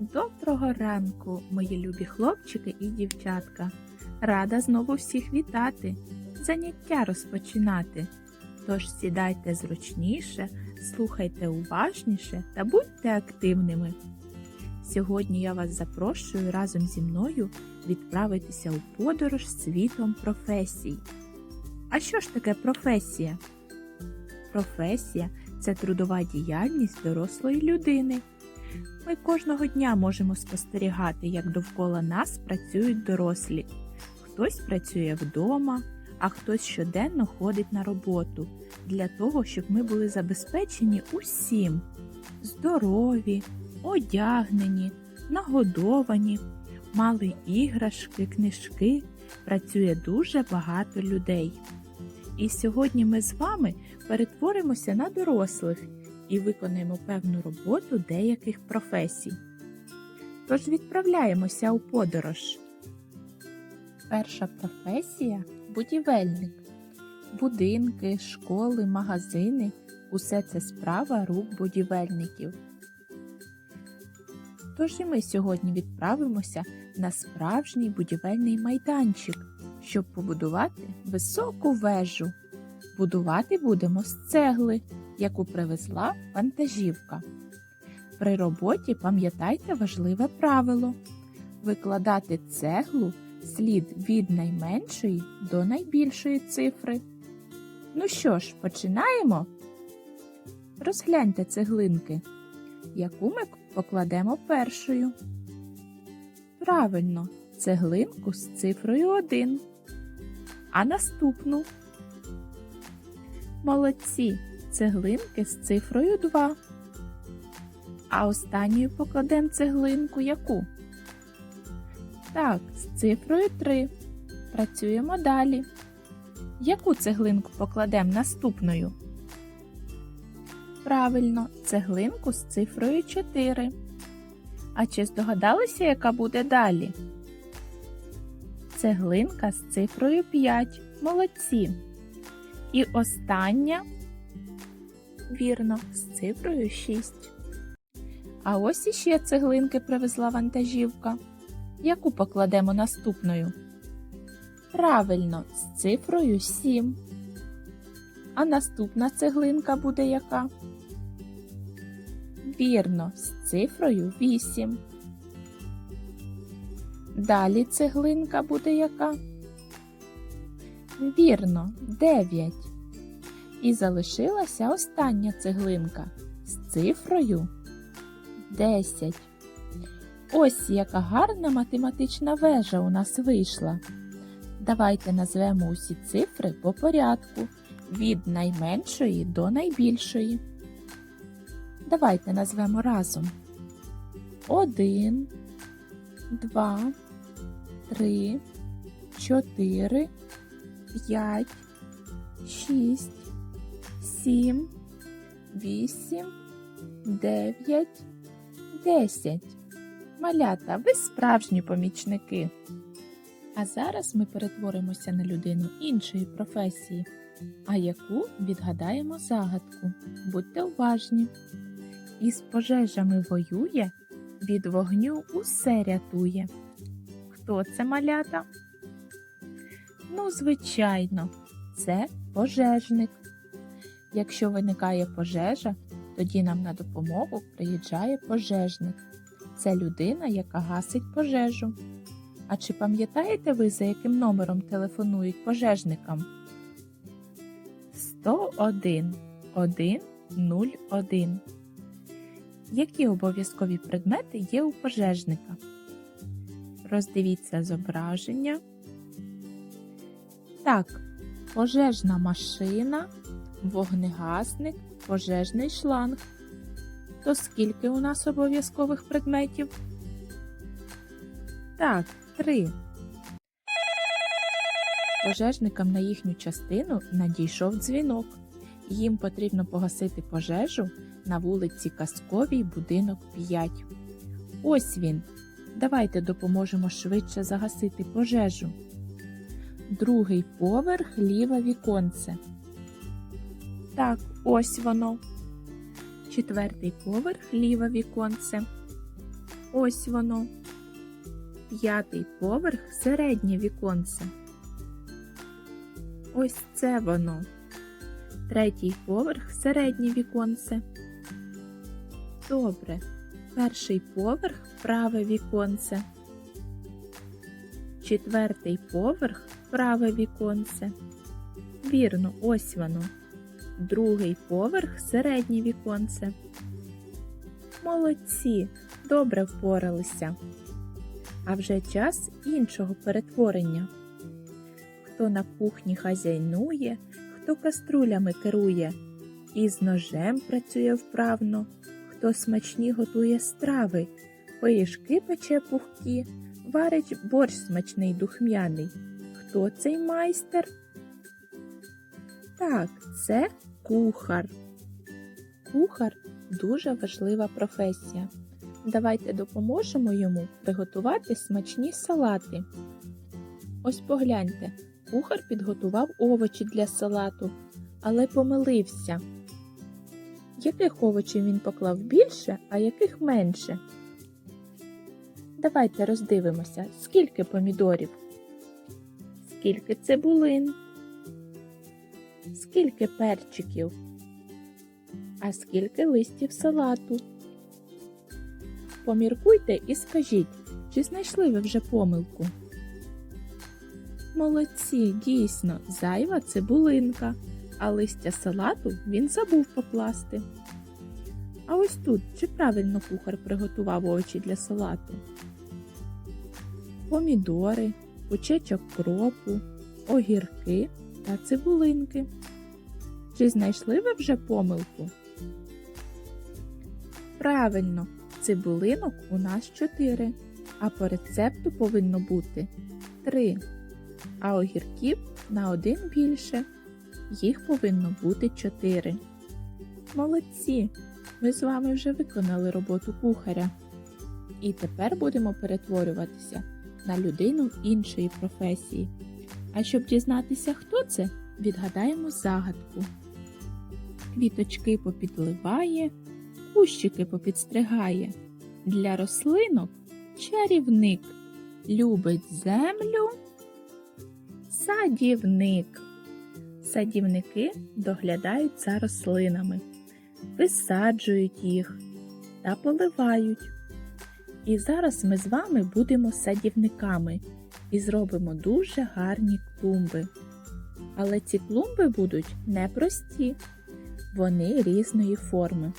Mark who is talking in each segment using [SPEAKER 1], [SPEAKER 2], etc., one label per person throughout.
[SPEAKER 1] Доброго ранку, мої любі хлопчики і дівчатка. Рада знову всіх вітати, заняття розпочинати. Тож сідайте зручніше, слухайте уважніше та будьте активними. Сьогодні я вас запрошую разом зі мною відправитися у подорож світом професій. А що ж таке професія? Професія це трудова діяльність дорослої людини. Ми кожного дня можемо спостерігати, як довкола нас працюють дорослі. Хтось працює вдома, а хтось щоденно ходить на роботу для того, щоб ми були забезпечені усім здорові, одягнені, нагодовані, мали іграшки, книжки. Працює дуже багато людей. І сьогодні ми з вами перетворимося на дорослих і виконаємо певну роботу деяких професій. Тож відправляємося у подорож. Перша професія будівельник. Будинки, школи, магазини усе це справа рук будівельників. Тож і ми сьогодні відправимося на справжній будівельний майданчик, щоб побудувати високу вежу. Будувати будемо з цегли, яку привезла вантажівка. При роботі пам'ятайте важливе правило викладати цеглу слід від найменшої до найбільшої цифри. Ну що ж, починаємо? Розгляньте цеглинки, яку ми покладемо першою. Правильно, цеглинку з цифрою 1. А наступну. Молодці, цеглинки з цифрою 2. А останньою покладемо цеглинку яку? Так, з цифрою 3. Працюємо далі. Яку цеглинку покладемо наступною? Правильно, цеглинку з цифрою 4. А чи здогадалися, яка буде далі? Цеглинка з цифрою 5. Молодці. І остання, вірно, з цифрою 6. А ось іще цеглинки привезла вантажівка. Яку покладемо наступною? Правильно, з цифрою 7. А наступна цеглинка буде яка? Вірно, з цифрою 8. Далі цеглинка буде яка? Вірно, 9. І залишилася остання цеглинка з цифрою 10. Ось яка гарна математична вежа у нас вийшла. Давайте назвемо усі цифри по порядку від найменшої до найбільшої. Давайте назвемо разом 1, 2, 3, 4, 5, 6, 7, 8, 9, 10. Малята, ви справжні помічники. А зараз ми перетворимося на людину іншої професії, а яку відгадаємо загадку. Будьте уважні. Із пожежами воює, від вогню усе рятує. Хто це малята? Ну, звичайно, це пожежник. Якщо виникає пожежа, тоді нам на допомогу приїжджає пожежник. Це людина, яка гасить пожежу. А чи пам'ятаєте ви, за яким номером телефонують пожежникам? 101 101. Які обов'язкові предмети є у пожежника? Роздивіться зображення. Так, пожежна машина, вогнегасник, пожежний шланг. То скільки у нас обов'язкових предметів? Так, три. Пожежникам на їхню частину надійшов дзвінок. Їм потрібно погасити пожежу на вулиці Казковій, будинок 5. Ось він. Давайте допоможемо швидше загасити пожежу. Другий поверх ліве віконце. Так, ось воно. Четвертий поверх ліве віконце. Ось воно. П'ятий поверх середнє віконце. Ось це воно. Третій поверх середнє віконце. Добре. Перший поверх праве віконце. Четвертий поверх праве віконце. Вірно, ось воно. Другий поверх середнє віконце. Молодці, добре впоралися. А вже час іншого перетворення. Хто на кухні хазяйнує, хто каструлями керує, і з ножем працює вправно, хто смачні готує страви, пиріжки пече пухкі, варить борщ смачний духмяний. Хто цей майстер? Так, це кухар. Кухар дуже важлива професія. Давайте допоможемо йому приготувати смачні салати. Ось погляньте, кухар підготував овочі для салату, але помилився. Яких овочів він поклав більше, а яких менше? Давайте роздивимося, скільки помідорів, скільки цибулин, скільки перчиків, а скільки листів салату. Поміркуйте і скажіть, чи знайшли ви вже помилку? Молодці, дійсно, зайва цибулинка, а листя салату він забув покласти. А ось тут чи правильно кухар приготував овочі для салату? Помідори, пучечок кропу, огірки та цибулинки. Чи знайшли ви вже помилку? Правильно, цибулинок у нас 4, а по рецепту повинно бути 3, а огірків на один більше. Їх повинно бути 4. Молодці! Ми з вами вже виконали роботу кухаря. І тепер будемо перетворюватися на людину іншої професії. А щоб дізнатися, хто це, відгадаємо загадку. Квіточки попідливає, кущики попідстригає. Для рослинок чарівник любить землю. Садівник. Садівники доглядають за рослинами, висаджують їх та поливають. І зараз ми з вами будемо садівниками і зробимо дуже гарні клумби. Але ці клумби будуть непрості, вони різної форми.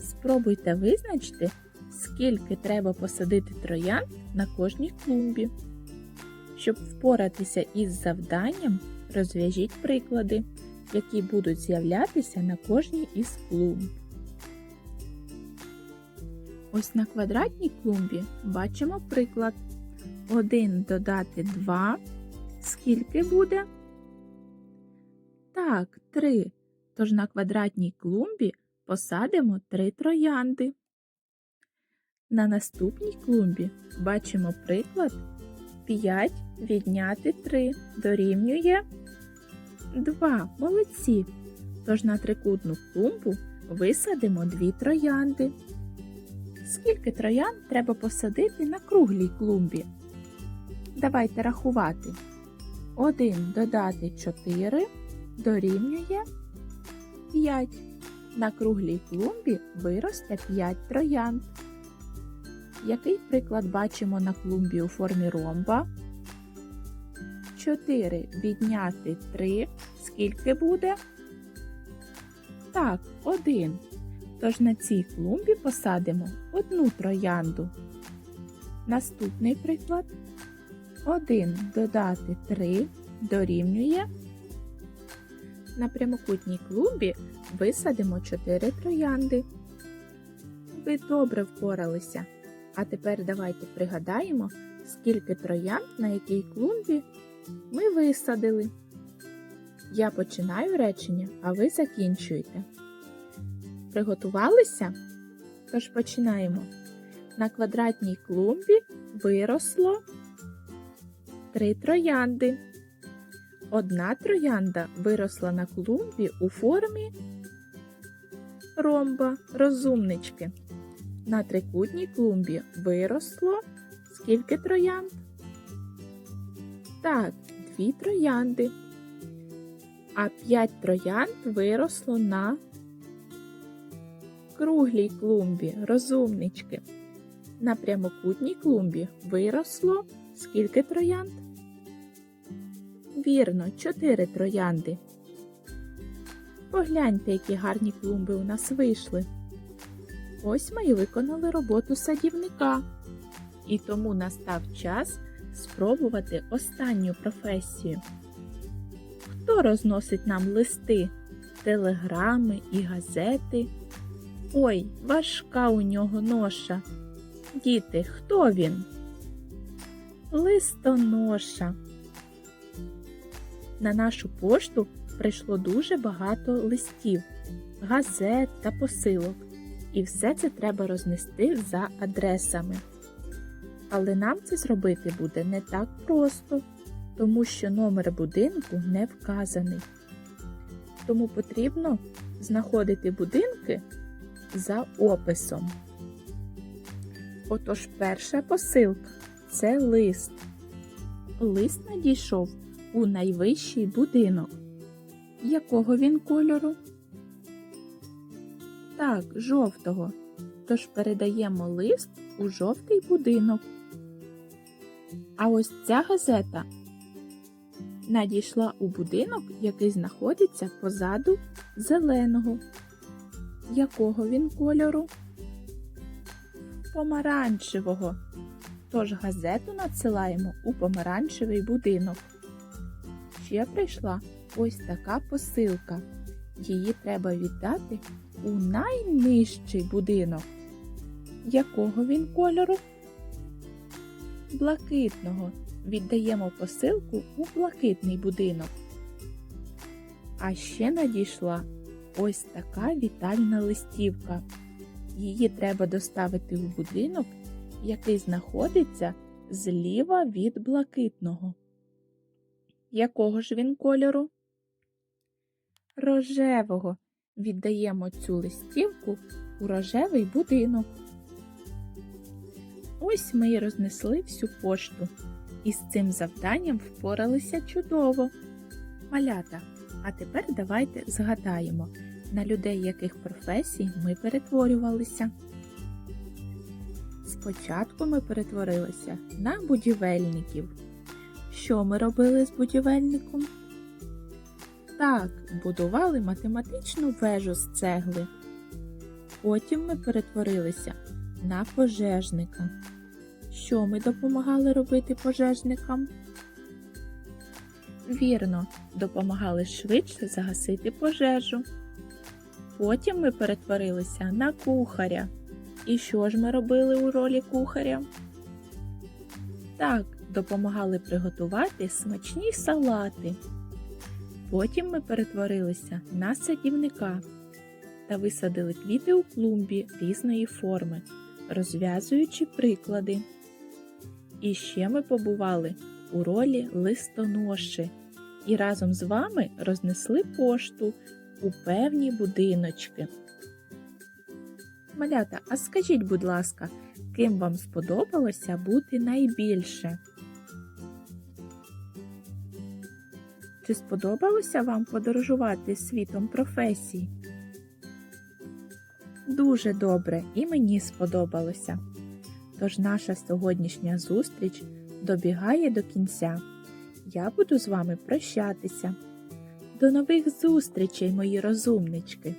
[SPEAKER 1] Спробуйте визначити, скільки треба посадити троянд на кожній клумбі. Щоб впоратися із завданням, розв'яжіть приклади, які будуть з'являтися на кожній із клумб. Ось на квадратній клумбі бачимо приклад. 1 додати 2. Скільки буде? Так, 3. Тож на квадратній клумбі посадимо 3 троянди. На наступній клумбі бачимо приклад 5 відняти 3 дорівнює 2. Молодці. Тож на трикутну клумбу висадимо 2 троянди. Скільки троян треба посадити на круглій клумбі? Давайте рахувати. 1 додати 4 дорівнює 5. На круглій клумбі виросте 5 троянд. Який приклад бачимо на клумбі у формі ромба? 4 відняти 3. Скільки буде? Так, 1. Тож на цій клумбі посадимо одну троянду. Наступний приклад. 1 додати 3 дорівнює. На прямокутній клумбі висадимо 4 троянди. Ви добре впоралися. А тепер давайте пригадаємо, скільки троянд на якій клумбі ми висадили. Я починаю речення, а ви закінчуєте. Приготувалися? Тож починаємо. На квадратній клумбі виросло три троянди. Одна троянда виросла на клумбі у формі ромба розумнички. На трикутній клумбі виросло скільки троянд? Так, дві троянди. А п'ять троянд виросло на круглій клумбі, розумнички. На прямокутній клумбі виросло скільки троянд? Вірно, чотири троянди. Погляньте, які гарні клумби у нас вийшли. Ось ми і виконали роботу садівника. І тому настав час спробувати останню професію. Хто розносить нам листи, телеграми і газети? Ой, важка у нього ноша. Діти, хто він? Листоноша. На нашу пошту прийшло дуже багато листів, газет та посилок. І все це треба рознести за адресами. Але нам це зробити буде не так просто, тому що номер будинку не вказаний. Тому потрібно знаходити будинки за описом. Отож, перша посилка це лист. Лист надійшов у найвищий будинок. Якого він кольору? Так, жовтого. Тож передаємо лист у жовтий будинок. А ось ця газета надійшла у будинок, який знаходиться позаду зеленого. Якого він кольору? Помаранчевого. Тож газету надсилаємо у помаранчевий будинок. Ще прийшла ось така посилка. Її треба віддати у найнижчий будинок. Якого він кольору? Блакитного. Віддаємо посилку у блакитний будинок. А ще надійшла ось така вітальна листівка. Її треба доставити у будинок, який знаходиться зліва від блакитного. Якого ж він кольору? Рожевого. Віддаємо цю листівку у рожевий будинок. Ось ми й рознесли всю пошту, і з цим завданням впоралися чудово. Малята, а тепер давайте згадаємо, на людей яких професій ми перетворювалися. Спочатку ми перетворилися на будівельників. Що ми робили з будівельником? Так, будували математичну вежу з цегли. Потім ми перетворилися на пожежника. Що ми допомагали робити пожежникам? Вірно, допомагали швидше загасити пожежу. Потім ми перетворилися на кухаря. І що ж ми робили у ролі кухаря? Так, допомагали приготувати смачні салати. Потім ми перетворилися на садівника та висадили квіти у клумбі різної форми, розв'язуючи приклади. І ще ми побували у ролі листоноші і разом з вами рознесли пошту у певні будиночки. Малята, а скажіть, будь ласка, ким вам сподобалося бути найбільше? Чи сподобалося вам подорожувати світом професій? Дуже добре і мені сподобалося. Тож наша сьогоднішня зустріч добігає до кінця. Я буду з вами прощатися. До нових зустрічей, мої розумнички!